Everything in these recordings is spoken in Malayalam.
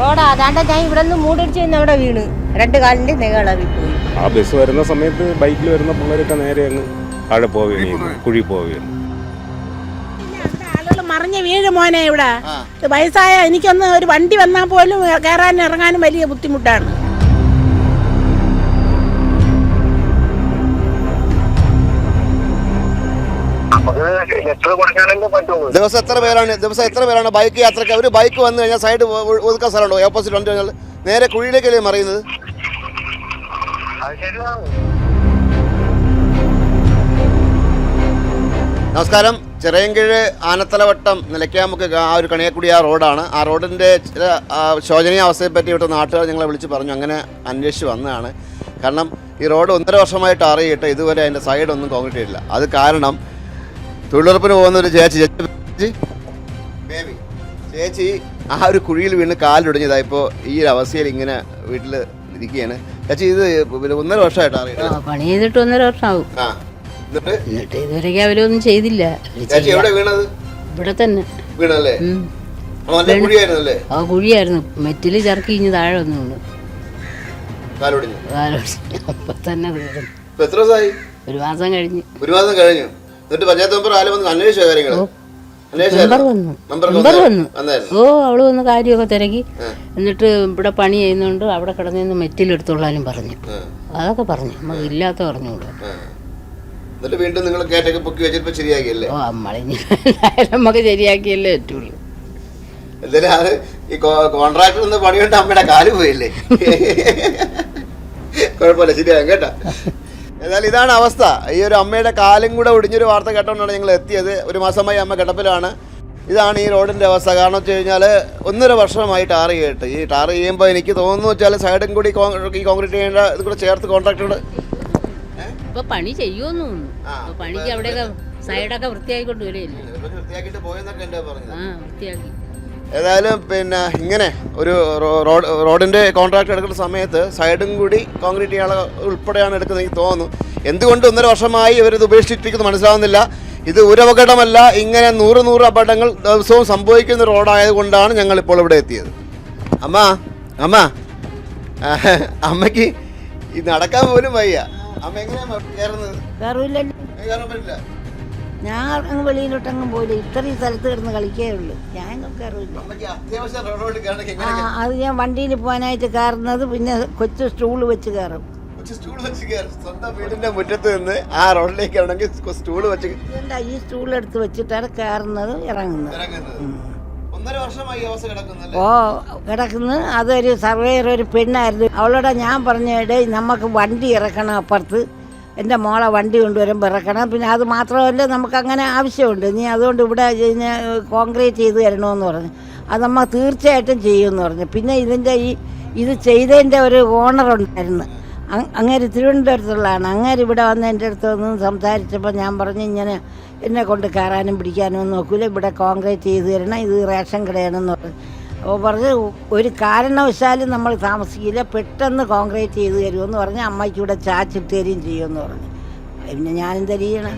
റോഡ് അതാണ്ട് ഞാൻ ഇവിടെ നിന്ന് മൂടിടിച്ച് നിന്ന് അവിടെ വീണ്. രണ്ട് കാലിന്റെ നികളവി പോയി. ആ ബസ് വരുന്ന സമയത്ത് ബൈക്കിൽ വരുന്ന പിള്ളേരൊക്കെ നേരെ അങ്ങ് താഴെ പോവുകയും കുഴി പോവുകയും മറിഞ്ഞ് വീഴും മോനെ ഇവിടെ. വയസ്സായ എനിക്കൊന്ന് ഒരു വണ്ടി വന്നാൽ പോലും കയറാനും ഇറങ്ങാനും വലിയ ബുദ്ധിമുട്ടാണ്. ദിവസം എത്ര പേരാണ് ദിവസം എത്ര പേരാണ് ബൈക്ക് യാത്രയ്ക്ക്? ഒരു ബൈക്ക് വന്നു കഴിഞ്ഞാൽ സൈഡ് ഒതുക്കാൻ സ്ഥലമുണ്ടോ? ഓപ്പോസിറ്റ് വണ്ടി കഴിഞ്ഞാൽ നേരെ കുഴിയിലേക്കല്ലേ മറിയുന്നത്? നമസ്കാരം. ചിറയൻകീഴ് ആനത്തലവട്ടം നിലയ്ക്കാമുക്ക് ആ ഒരു കണിയക്കുടി ആ റോഡാണ്. ആ റോഡിന്റെ ചില ശോചനീയ അവസ്ഥയെ പറ്റി ഇവിടുത്തെ നാട്ടുകാർ ഞങ്ങളെ വിളിച്ച് പറഞ്ഞു. അങ്ങനെ അന്വേഷിച്ച് വന്നതാണ്. കാരണം ഈ റോഡ് ഒന്നര വർഷമായിട്ട് അറിയിട്ട്. ഇതുവരെ അതിന്റെ സൈഡൊന്നും കോൺക്രീറ്റ് ചെയ്തില്ല അത് കാരണം തൊഴിലുറപ്പിന് പോകുന്ന ഒരു ചേച്ചി ചേച്ചി. ബേബി ചേച്ചി ആ ഒരു കുഴിയിൽ വീണ് കാലൊടിഞ്ഞതാ ഇപ്പോൾ ഈ ഒരു അവസ്ഥയിൽ ഇങ്ങനെ വീട്ടിൽ ഇരിക്കുകയാണ്. ചേച്ചി ഇത് പിന്നെ ഒന്നര വർഷമായിട്ട് അറിയിട്ട് ആ, പണി ചെയ്തിട്ട് ഒന്നര വർഷമാവും. ആ എന്നിട്ട്? എന്നിട്ട് ഇതുവരെയ്ക്ക് അവരൊന്നും ചെയ്തില്ല. ചേച്ചി എവിടെ വീണത്? ഇവിടെ തന്നെ. വീണല്ലേ നല്ല കുഴിയായിരുന്നല്ലേ? ആ കുഴിയായിരുന്നു. മെറ്റിൽ ചർക്കി ഇഞ്ഞ് താഴെ വന്നു വീണു കാലൊടിഞ്ഞു. കാലോടി അപ്പൊ തന്നെ വീഴും എത്ര ദിവസമായി? ഒരു മാസം കഴിഞ്ഞു. ഒരു മാസം കഴിഞ്ഞു. എന്നിട്ട് പഞ്ചായത്ത് മെമ്പർ ആരും വന്ന് അന്വേഷിച്ച കാര്യങ്ങൾ മെമ്പർ വന്നു. മെമ്പർ ഓ അവൾ വന്ന് കാര്യമൊക്കെ തിരക്കി. എന്നിട്ട് ഇവിടെ പണി ചെയ്യുന്നുണ്ട് അവിടെ കിടന്നു മെറ്റിലെടുത്തോളാനും പറഞ്ഞു. അതൊക്കെ പറഞ്ഞു. നമുക്ക് ഇല്ലാത്ത പറഞ്ഞുകൂടെ എന്നിട്ട് വീണ്ടും നിങ്ങൾ കേറ്റൊക്കെ പൊക്കി ശരിയാക്കിയല്ലേ? ഓ നമുക്ക് ശരിയാക്കിയല്ലേ പറ്റുള്ളൂ. എന്തായാലും അത് ഈ കോൺട്രാക്ടർ നിന്ന് പണിയുണ്ട് അമ്മയുടെ കാൽ പോയില്ലേ? കുഴപ്പമില്ല ശരിയാകും കേട്ടാ. എന്നാൽ ഇതാണ് അവസ്ഥ. ഈ ഒരു അമ്മയുടെ കാലും കൂടെ ഒടിഞ്ഞൊരു വാർത്ത കേട്ടോണ്ടാണ് ഞങ്ങൾ എത്തിയത്. ഒരു മാസമായി അമ്മ കിടപ്പിലാണ്. ഇതാണ് ഈ റോഡിന്റെ അവസ്ഥ. കാരണം വെച്ച് കഴിഞ്ഞാൽ ഒന്നര വർഷമായി ടാർ ചെയ്തിട്ട് ഈ ടാർ ചെയ്യുമ്പോൾ എനിക്ക് തോന്നുന്നു വെച്ചാൽ സൈഡും കൂടി ഈ കോൺക്രീറ്റ് ചെയ്യേണ്ട ഇത് കൂടെ ചേർത്ത് കോൺട്രാക്ടറുടെ ഇപ്പൊ പണി ചെയ്യുമെന്ന് തോന്നുന്നു. പണിക്ക് അവിടെയൊക്കെ സൈഡൊക്കെ വൃത്തിയാക്കി കൊണ്ടുവരില്ലേ വൃത്തിയാക്കിയിട്ട് പോയെന്നൊക്കെ എന്താ പറഞ്ഞത്. ആ വൃത്തിയാക്കി. ഏതായാലും പിന്നെ ഇങ്ങനെ ഒരു റോഡ് റോഡിന്റെ കോൺട്രാക്ട് എടുക്കുന്ന സമയത്ത് സൈഡും കൂടി കോൺക്രീറ്റ് ചെയ്യാനുള്ള ഉൾപ്പെടെയാണ് എടുക്കുന്നത് എനിക്ക് തോന്നുന്നു. എന്തുകൊണ്ട് ഒന്നര വർഷമായി ഇവരിത് ഉപേക്ഷിച്ചിരിക്കുന്നത് മനസ്സിലാവുന്നില്ല. ഇത് ഒരു അപകടമല്ല ഇങ്ങനെ നൂറ് നൂറ് അപകടങ്ങൾ ദിവസവും സംഭവിക്കുന്ന റോഡായതുകൊണ്ടാണ് ഞങ്ങൾ ഇപ്പോൾ ഇവിടെ എത്തിയത്. അമ്മ അമ്മ. അമ്മയ്ക്ക് നടക്കാൻ പോലും വയ്യ. അമ്മ എങ്ങനെയാ കയറുന്നത്? കയറില്ല ഞാൻ അങ്ങ് വെളിയിലോട്ടങ്ങ് പോയില്ല? ഇത്രയും സ്ഥലത്ത് കിടന്ന് കളിക്കേ ഉള്ളൂ. ഞാൻ കയറില്ല. ആ അത് ഞാൻ വണ്ടിയിൽ പോകാനായിട്ട് കയറുന്നത് പിന്നെ കൊച്ചു സ്റ്റൂൾ വെച്ച് കയറും. സ്വന്തം വീടിന്റെ മുറ്റത്ത് നിന്ന് ആ റോഡിലേക്ക് ഇറങ്ങി സ്റ്റൂൾ വെച്ച് ഈ സ്റ്റൂൾ എടുത്ത് വെച്ചിട്ടാണ് കയറുന്നത് ഇറങ്ങുന്നത്. ഓ കിടക്കുന്നു. അതൊരു സർവേയർ ഒരു പെണ്ണായിരുന്നു. അവളോട് ഞാൻ പറഞ്ഞിടെ നമുക്ക് വണ്ടി ഇറക്കണം അപ്പുറത്ത്. എന്റെ മോളെ വണ്ടി കൊണ്ടുവരും പിറക്കണം. പിന്നെ അത് മാത്രമല്ല നമുക്കങ്ങനെ ആവശ്യമുണ്ട്. നീ അതുകൊണ്ട് ഇവിടെ കോൺക്രീറ്റ് ചെയ്ത് തരണമെന്ന് പറഞ്ഞു. അത് നമ്മൾ തീർച്ചയായിട്ടും ചെയ്യുമെന്ന് പറഞ്ഞു. പിന്നെ ഇതിന്റെ ഈ ഇത് ചെയ്തതിന്റെ ഒരു ഓണർ ഉണ്ടായിരുന്നു. അങ്- അങ്ങേര് തിരുവനന്തപുരത്തുള്ളതാണ്. അങ്ങേര് ഇവിടെ വന്ന് എന്റെ അടുത്ത് വന്ന് സംസാരിച്ചപ്പോൾ ഞാൻ പറഞ്ഞു ഇങ്ങനെ എന്നെ കൊണ്ട് കയറാനും പിടിക്കാനും ഒന്നും നോക്കൂല ഇവിടെ കോൺക്രീറ്റ് ചെയ്ത് തരണം. ഇത് റേഷൻ കടയാണെന്ന് പറഞ്ഞു. പറഞ്ഞ് ഒരു കാരണവശാലും നമ്മൾ താമസിക്കില്ല പെട്ടെന്ന് കോൺക്രീറ്റ് ചെയ്ത് തരുമെന്ന് പറഞ്ഞ് അമ്മയ്ക്ക് ഇവിടെ ചാച്ചിട്ട് തരികയും ചെയ്യുമെന്ന് പറഞ്ഞു. പിന്നെ ഞാനും ചെയ്യണം?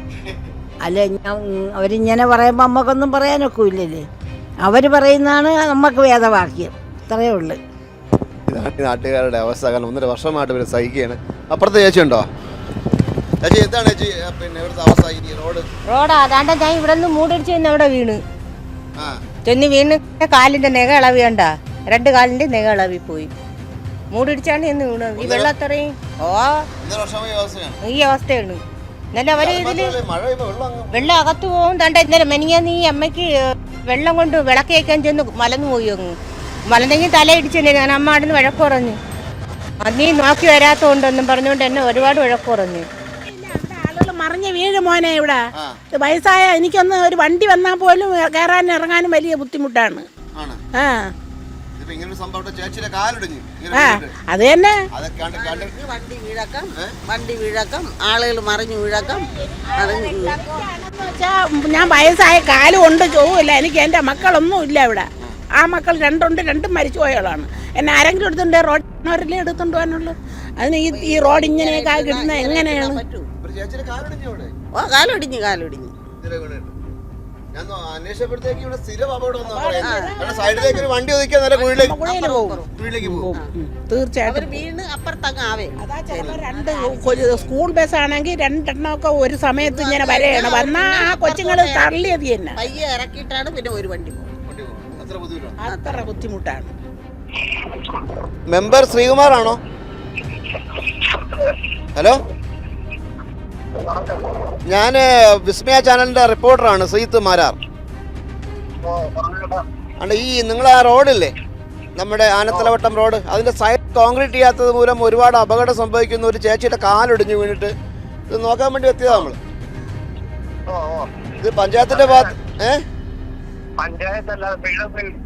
അല്ല ഞാൻ അവരിങ്ങനെ പറയുമ്പോൾ അമ്മക്കൊന്നും പറയാനൊക്കെ ഇല്ലല്ലേ? അവർ പറയുന്നതാണ് നമുക്ക് വേദവാക്യം ഇത്രയേ ഉള്ളൂ. ഇതാണ് നാട്ടുകാരുടെ അവസ്ഥ. കാരണം ഒന്നര വർഷമായിട്ട് ഇവർ സഹിക്കുകയാണ്. അപ്പുറത്തെ ചേച്ചി ഉണ്ടോ? ചേച്ചി എന്താണ് ചേച്ചി? പിന്നെ ഇവിടുത്തെ അവസ്ഥ? ഈ റോഡ്? റോഡ് അതാണ്ട് ഞാൻ ഇവിടെ നിന്ന് മൂടിടിച്ച് അവിടെ വീണ്? ആ. ചെന്ന് വീണ് കാലിന്റെ നെക ഇളവി കണ്ട രണ്ട് കാലിന്റെ നെക ഇളവി പോയി. മൂടിടിച്ചാണ് എന്ന് വീണത് ഈ വെള്ളം അത്രയും ഓ ഈ അവസ്ഥയാണ്. ഇന്നലെ അവർ ഇതിൽ വെള്ളം അകത്തു പോകും തണ്ട ഇന്നലെ മെനിയാന്ന് ഈ അമ്മയ്ക്ക് വെള്ളം കൊണ്ട് വിളക്ക് വയ്ക്കാൻ ചെന്ന് മലന്നു പോയി അങ്ങ്. മലന്നെങ്കിൽ തലയിടിച്ചെന്നെ ഞാൻ അമ്മ അവിടെ നിന്ന് വഴക്ക് പറഞ്ഞു. നീ നോക്കി വരാത്തോണ്ടെന്നും പറഞ്ഞുകൊണ്ട് എന്നെ ഒരുപാട് വഴക്ക് പറഞ്ഞു. ആളുകൾ മറിഞ്ഞ് വീഴ് മോനെ ഇവിടെ. വയസ്സായ എനിക്കൊന്ന് ഒരു വണ്ടി വന്നാൽ പോലും കയറാനും ഇറങ്ങാനും വലിയ ബുദ്ധിമുട്ടാണ്. ആ. അത് തന്നെ. വണ്ടി വീഴക്കം വണ്ടി വീഴക്കം ആളുകൾ മറിഞ്ഞു വീഴക്കം ഞാൻ വയസ്സായ കാൽ കൊണ്ട് ചോവില്ല എനിക്ക് എന്റെ മക്കളൊന്നും ഇല്ല ഇവിടെ. ആ മക്കൾ രണ്ടുണ്ട് രണ്ടും മരിച്ചു പോയവളാണ്. എന്നെ ആരെങ്കിലും എടുത്തുണ്ട് റോഡ് എടുത്തുകൊണ്ട് പോകാനുള്ളൂ അതിന് ഈ ഈ റോഡ് ഇങ്ങനെയൊക്കെ കിട്ടുന്നത് എങ്ങനെയാണ്? ഓ കാലൊടിഞ്ഞു കാലൊടിഞ്ഞു. ഇതിലെ വീണിട്ട് ഞാൻ നോ- അന്വേഷിച്ചപ്പോഴത്തേക്ക് ഇവിടെ സ്ഥിരം അപകടം പറയുന്നത് കാരണം സൈഡിലേക്ക് ഒരു വണ്ടി ഒതുക്കിയാൽ നേരെ കുഴിയിലേക്ക് കുഴിയിലേക്ക് പോകും. തീർച്ചയായിട്ടും. വീണ് അപ്പുറത്തങ്ങ് ആവേ. അതാ ചിലപ്പോ രണ്ട് സ്കൂൾ ബസ് ആണെങ്കിൽ രണ്ടെണ്ണം ഒക്കെ ഒരു സമയത്ത് ഇങ്ങനെ വരെയാണ്. വന്നാ ആ കൊച്ചുങ്ങൾ തള്ളിയത് തന്നെ. പയ്യെ ഇറക്കിയിട്ടാണ് പിന്നെ ഒരു വണ്ടി പോകും. വണ്ടി പോകും. അത്ര ബുദ്ധിമുട്ടാണ്. അത്ര ബുദ്ധിമുട്ടാണ്. മെമ്പർ ശ്രീകുമാർ ആണോ ഹലോ? ഞാൻ വിസ്മയ ചാനലിന്റെ റിപ്പോർട്ടറാണ് ശ്രീത്ത് മാരാർ. അണ്ട് ഈ നിങ്ങൾ ആ റോഡില്ലേ? നമ്മുടെ ആനത്തലവട്ടം റോഡ്. അതിന്റെ സൈഡ് കോൺക്രീറ്റ് ചെയ്യാത്തത് മൂലം ഒരുപാട് അപകടം സംഭവിക്കുന്ന. ഒരു ചേച്ചിയുടെ കാലൊടിഞ്ഞു വീണിട്ട്. ഇത് നോക്കാൻ വേണ്ടി എത്തിയതാ നമ്മൾ ഇത് പഞ്ചായത്തിന്റെ ഭാഗത്ത് ഏ?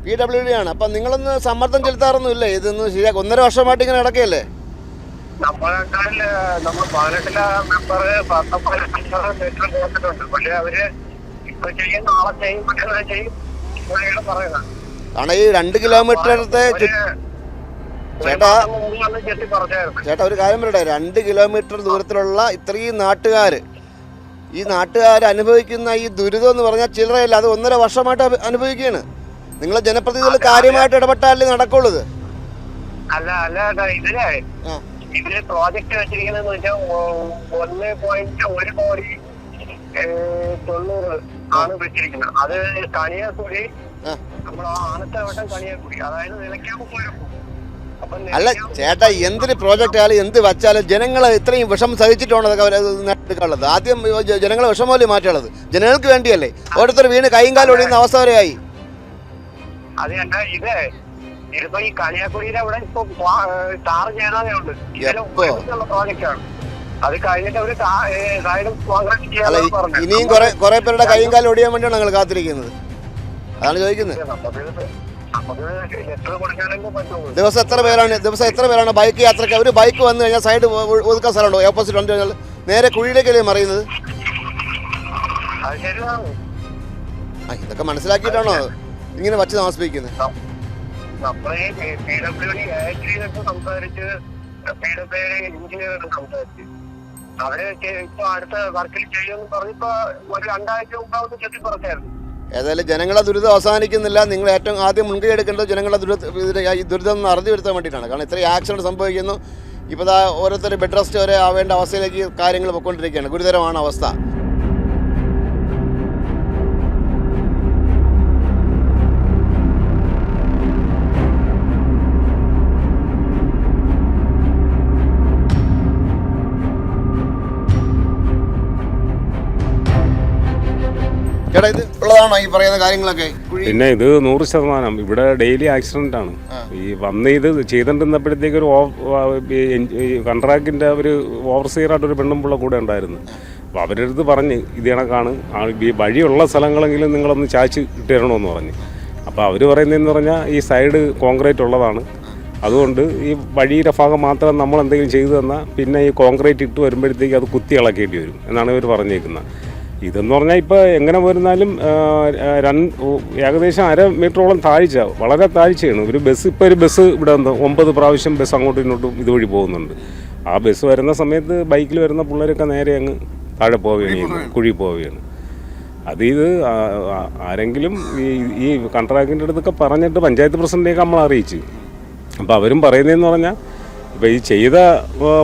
പി ഡബ്ല്യു ഡി ആണ്. അപ്പൊ നിങ്ങളൊന്ന് സമ്മർദ്ദം ചെലുത്താറൊന്നും ഇല്ലേ ഇതൊന്ന് ശരിയാക്കും ഒന്നര വർഷമായിട്ട് ഇങ്ങനെ നടക്കുകയല്ലേ നമ്മളെക്കാളിൽ നമ്മൾ പതിനെട്ടിലെ മെമ്പർ പത്തൊമ്പത് ലെറ്റർ കൊടുത്തിട്ടുണ്ട് പക്ഷെ അവർ ഇപ്പൊ ചെയ്യും നാളെ ചെയ്യും മറ്റന്നാൾ ചെയ്യും ഇങ്ങനെയാണ് പറയുന്നത്. കാരണം ഈ രണ്ട് കിലോമീറ്ററത്തെ ചേട്ടാ. ചേട്ടാ ഒരു കാര്യം പറയട്ടെ. രണ്ട് കിലോമീറ്റർ ദൂരത്തിലുള്ള ഇത്രയും നാട്ടുകാർ ഈ നാട്ടുകാർ അനുഭവിക്കുന്ന ഈ ദുരിതം എന്ന് പറഞ്ഞാൽ ചില്ലറയല്ല. അത് ഒന്നര വർഷമായിട്ട് അനുഭവിക്കുകയാണ്. നിങ്ങളെ ജനപ്രതിനിധികൾ കാര്യമായിട്ട് ഇടപെട്ടാലേ നടക്കുള്ളൂ അല്ല അല്ല ഏട്ടാ, ഇതിലെ പ്രോജക്റ്റ് വെച്ചിരിക്കുന്നതെന്ന് വെച്ചാൽ ഒന്ന് പോയിന്റ് ഒരു കോടി തൊണ്ണൂറ് ആണ് വെച്ചിരിക്കുന്നത്. അത് കണിയാക്കുടി ആ. നമ്മൾ ആനത്തവട്ടം കണിയാക്കുടി. അതായത് നിലയ്ക്കാമുക്ക് അപ്പൊ അല്ല ചേട്ടാ എന്തൊരു പ്രോജക്റ്റ് ആയാലും എന്ത് വെച്ചാലും ജനങ്ങൾ ഇത്രയും വിഷം സഹിച്ചിട്ടാണ് അതൊക്കെ അവരത് നേടിയെടുക്കാനുള്ളത് ആദ്യം ജനങ്ങളെ വിഷം പോലെ മാറ്റുള്ളത് ജനങ്ങൾക്ക് വേണ്ടിയല്ലേ? ഓരോരുത്തർ വീണ് കൈയും കാലും ഒഴിയുന്ന അവസ്ഥ വരെയായി. അത് ഇത് ഇതിപ്പോ ഈ അവിടെ ഇപ്പൊ ടാർ ചെയ്യാനേ ഉണ്ട്. ആണ്. അത് കഴിഞ്ഞിട്ട് അവർ ഇനിയും കുറെ കുറെ പേരുടെ കൈയും കാലം ഒടിയാൻ വേണ്ടിയാണ് ഞങ്ങൾ കാത്തിരിക്കുന്നത്. അതാണ് ചോദിക്കുന്നത്. ദിവസം എത്ര പേരാണ് ദിവസം എത്ര പേരാണ് ബൈക്ക് യാത്രയ്ക്ക്? ഒരു ബൈക്ക് വന്നു കഴിഞ്ഞാൽ സൈഡ് ഒതുക്കാൻ സ്ഥലമുണ്ടോ? ഓപ്പോസിറ്റ് വണ്ടി കഴിഞ്ഞാൽ നേരെ കുഴിയിലേക്കല്ലേ മറിയുന്നത്? ഇതൊക്കെ മനസ്സിലാക്കിയിട്ടാണോ? ഇങ്ങനെ വച്ച് താമസിപ്പിക്കുന്നത്. നമ്മളെ പി ഡബ്ല്യു ഡി ആക്ച്വലി സംസാരിച്ച് പി ഡബ്ല്യു ഡി എഞ്ചിനീയറോട് സംസാരിച്ച്. അവർ ഇപ്പൊ അടുത്ത വർക്കിൽ ചെയ്യുമെന്ന് പറഞ്ഞപ്പോ ഒരു രണ്ടാഴ്ച മുമ്പാവുന്ന ചെത്തി പറഞ്ഞായിരുന്നു. ഏതായാലും ജനങ്ങളെ ദുരിതം അവസാനിക്കുന്നില്ല. നിങ്ങൾ ഏറ്റവും ആദ്യം മുൻകൈ എടുക്കേണ്ടത് ജനങ്ങളെ ദുരിത ഈ ദുരിതം അറിഞ്ഞു വരുത്താൻ വേണ്ടിയിട്ടാണ്. കാരണം ഇത്രയും ആക്സിഡന്റ് സംഭവിക്കുന്നു. ഇപ്പോൾ ഓരോരുത്തർ ബെഡ് റെസ്റ്റ് വരെ ആവേണ്ട അവസ്ഥയിലേക്ക് കാര്യങ്ങൾ പൊയ്ക്കൊണ്ടിരിക്കുകയാണ്. ഗുരുതരമാണ് അവസ്ഥ. ചേട്ടാ ഇത് ഉള്ളതാണോ ഈ പറയുന്ന കാര്യങ്ങളൊക്കെ? പിന്നെ ഇത് നൂറ് ശതമാനം. ഇവിടെ ഡെയിലി ആക്സിഡന്റ് ആണ്. ഈ വന്ന് ഇത് ചെയ്തിട്ടുന്നപ്പോഴത്തേക്ക് ഒരു കൺട്രാക്ടിന്റെ ഒരു ഓവർസീറായിട്ട് ഒരു പെണ്ണുമ്പുള്ള കൂടെ ഉണ്ടായിരുന്നു. അപ്പോൾ അവരുടെ അടുത്ത് പറഞ്ഞ് ഇത് കണക്കാണ്. ഈ വഴിയുള്ള സ്ഥലങ്ങളെങ്കിലും നിങ്ങളൊന്ന് ചാച്ച് ഇട്ടിരണമെന്ന് പറഞ്ഞു. അപ്പോൾ അവർ പറയുന്നതെന്ന് പറഞ്ഞാൽ ഈ സൈഡ് കോൺക്രീറ്റ് ഉള്ളതാണ്. അതുകൊണ്ട് ഈ വഴിയുടെ ഭാഗം മാത്രം നമ്മൾ എന്തെങ്കിലും ചെയ്തു തന്നാൽ പിന്നെ ഈ കോൺക്രീറ്റ് ഇട്ട് വരുമ്പോഴത്തേക്ക് അത് കുത്തി ഇളക്കേണ്ടി വരും എന്നാണ് ഇവർ പറഞ്ഞേക്കുന്നത്. ഇതെന്ന് പറഞ്ഞാൽ ഇപ്പോൾ എങ്ങനെ വരുന്നാലും രണ്ട് ഏകദേശം അര മീറ്ററോളം താഴ്ച വളരെ താഴ്ചയാണ്. ഒരു ബസ് ഇപ്പോൾ ഒരു ബസ് ഇവിടെ ഒമ്പത് പ്രാവശ്യം ബസ് അങ്ങോട്ടും ഇങ്ങോട്ടും ഇതുവഴി പോകുന്നുണ്ട്. ആ ബസ് വരുന്ന സമയത്ത് ബൈക്കിൽ വരുന്ന പിള്ളേരൊക്കെ നേരെ അങ്ങ് താഴെ പോവുകയാണ് കുഴി പോവുകയാണ്. അത് ഇത് ആരെങ്കിലും ഈ ഈ കോൺട്രാക്ടിന്റെ അടുത്തൊക്കെ പറഞ്ഞിട്ട് പഞ്ചായത്ത് പ്രസിഡന്റേക്ക് നമ്മൾ അറിയിച്ചു. അപ്പോൾ അവരും പറയുന്നതെന്ന് പറഞ്ഞാൽ ഇപ്പോൾ ഈ ചെയ്ത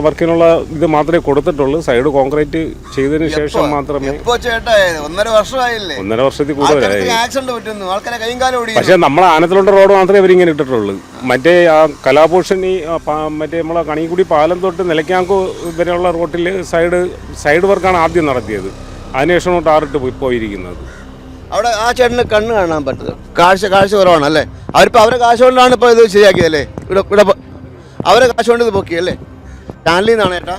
വർക്കിനുള്ള ഇത് മാത്രമേ കൊടുത്തിട്ടുള്ളൂ. സൈഡ് കോൺക്രീറ്റ് ചെയ്തതിന് ശേഷം മാത്രമേ ഇപ്പോ ചേട്ടാ? ഒന്നര വർഷമായില്ലേ? ഒന്നര വർഷത്തിൽ കൂടുതലായി. ആക്സിഡന്റ് പറ്റുന്നു. ആൾക്കാരെ കൈയും കാലും ഓടി പക്ഷെ നമ്മളെ ആനത്തിലുള്ള റോഡ് മാത്രമേ അവരിങ്ങനെ ഇട്ടിട്ടുള്ളൂ. മറ്റേ ആ കലാഭൂഷൺ ഈ മറ്റേ നമ്മളെ കണിക്കുടി പാലം തൊട്ട് നിലയ്ക്കാങ്കോ വരെയുള്ള റോട്ടിൽ സൈഡ് സൈഡ് വർക്കാണ് ആദ്യം നടത്തിയത്. അതിനുശേഷമാണ് ടാറിട്ട് പോയി പോയിരിക്കുന്നത്. അവിടെ ആ ചേട്ടന് കണ്ണ് കാണാൻ പറ്റുന്നത്. കാഴ്ച കാഴ്ച കുറവാണ് അല്ലേ അവരിപ്പോ അവരുടെ കാശ് കൊണ്ടാണ് ഇപ്പൊ ഇത് ശരിയാക്കിയതല്ലേ ഇവിടെ ഇവിടെ അവരെ കാശ് കൊണ്ട് ഇത് പൊക്കിയല്ലേ ചാനലിൽ നിന്നാണ് ചേട്ടാ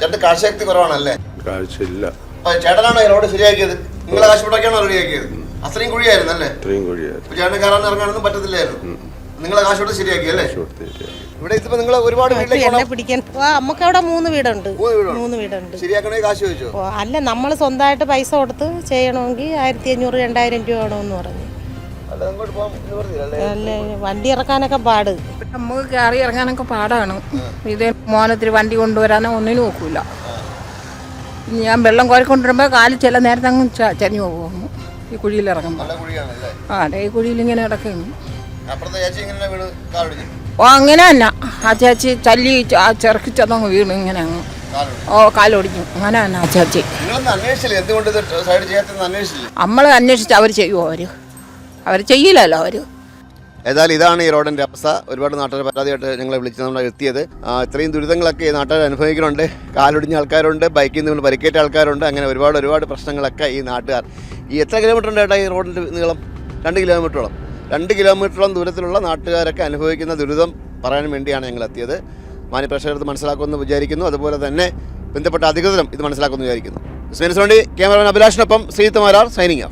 ചേട്ടൻ കാഴ്ചശക്തി കുറവാണല്ലേ? കാഴ്ചയില്ല. അപ്പൊ ചേട്ടനാണോ റോഡ് ശരിയാക്കിയത്? നിങ്ങളെ കാശ് മുടക്കിയാണോ റെഡിയാക്കിയത്? അത്രയും കുഴിയായിരുന്നു അല്ലേ? ഇത്രയും കുഴിയായിരുന്നു. ചേട്ടൻ കയറാൻ ഇറങ്ങാനൊന്നും പറ്റത്തില്ലായിരുന്നു. നിങ്ങളെ കാശ് കൊണ്ട് ശരിയാക്കി അല്ലേ? ഇവിടെ ഇതിപ്പോ നിങ്ങൾ ഒരുപാട് വീട്ടിലേക്ക് എന്നെ പോകണം പിടിക്കാൻ നമുക്ക് അവിടെ മൂന്ന് വീടുണ്ട്. മൂന്ന് വീടുണ്ട്. മൂന്ന് വീടുണ്ട്. ശരിയാക്കണേ കാശ് ചോദിച്ചോ? അല്ല നമ്മൾ സ്വന്തമായിട്ട് പൈസ കൊടുത്ത് ചെയ്യണമെങ്കിൽ ആയിരത്തി അഞ്ഞൂറ് രണ്ടായിരം രൂപ വേണമെന്ന് പറഞ്ഞു. അല്ല വണ്ടി ഇറക്കാനൊക്കെ പാട്. നമുക്ക് കയറി ഇറങ്ങാനൊക്കെ പാടാണ്. ഇത് മോനത്തിരി വണ്ടി കൊണ്ടുവരാനോ ഒന്നിനും നോക്കൂല ഞാൻ വെള്ളം കോരിക്കൊണ്ടിരുമ്പോൾ കാലിൽ ചില നേരത്തെ അങ്ങ് ചരിഞ്ഞു പോകുന്നു ഈ കുഴിയിൽ ഇറങ്ങുമ്പോൾ കുഴിയാണ് ആ അതെ ഈ കുഴിയിൽ ഇങ്ങനെ ഇടക്കുന്നു ഓ അങ്ങനെ തന്നെ ആ ചേച്ചി ചല്ലി ആ ചെറുക്കിച്ചതങ്ങ് വീണു ഇങ്ങനെ അങ്ങ്. ഓ കാലൊടിഞ്ഞു അങ്ങനെ തന്നെ ആ ചേച്ചി. അവർ നമ്മൾ അന്വേഷിച്ച് അവർ ചെയ്യുമോ അവർ അവർ ചെയ്യില്ലല്ലോ അവർ ഏതായാലും ഇതാണ് ഈ റോഡിന്റെ അവസ്ഥ ഒരുപാട് നാട്ടുകാർ പരാതിയായിട്ട് ഞങ്ങളെ വിളിച്ച് നമ്മൾ എത്തിയത്. ഇത്രയും ദുരിതങ്ങളൊക്കെ ഈ നാട്ടുകാർ അനുഭവിക്കുന്നുണ്ട്. കാലൊടിഞ്ഞ ആൾക്കാരുണ്ട് ബൈക്കിൽ നിന്ന് പരിക്കേറ്റ ആൾക്കാരുണ്ട്. അങ്ങനെ ഒരുപാട് ഒരുപാട് പ്രശ്നങ്ങളൊക്കെ ഈ നാട്ടുകാർ. ഈ എത്ര കിലോമീറ്റർ ഉണ്ട് ഏട്ടാ ഈ റോഡിന്റെ നീളം? രണ്ട് കിലോമീറ്ററോളം രണ്ട് കിലോമീറ്ററോളം ദൂരത്തിലുള്ള നാട്ടുകാരൊക്കെ അനുഭവിക്കുന്ന ദുരിതം പറയാൻ വേണ്ടിയാണ് ഞങ്ങൾ എത്തിയത്. മാന്യപ്രേക്ഷകർ മനസ്സിലാക്കുമെന്ന് വിചാരിക്കുന്നു. അതുപോലെ തന്നെ ബന്ധപ്പെട്ട അധികൃതരും ഇത് മനസ്സിലാക്കുമെന്ന് വിചാരിക്കുന്നു. സ്മരിച്ചുകൊണ്ട് ക്യാമറമാൻ അഭിലാഷിനൊപ്പം ശ്രീത്തുമാരാർ സൈനിങ് ഓഫ്.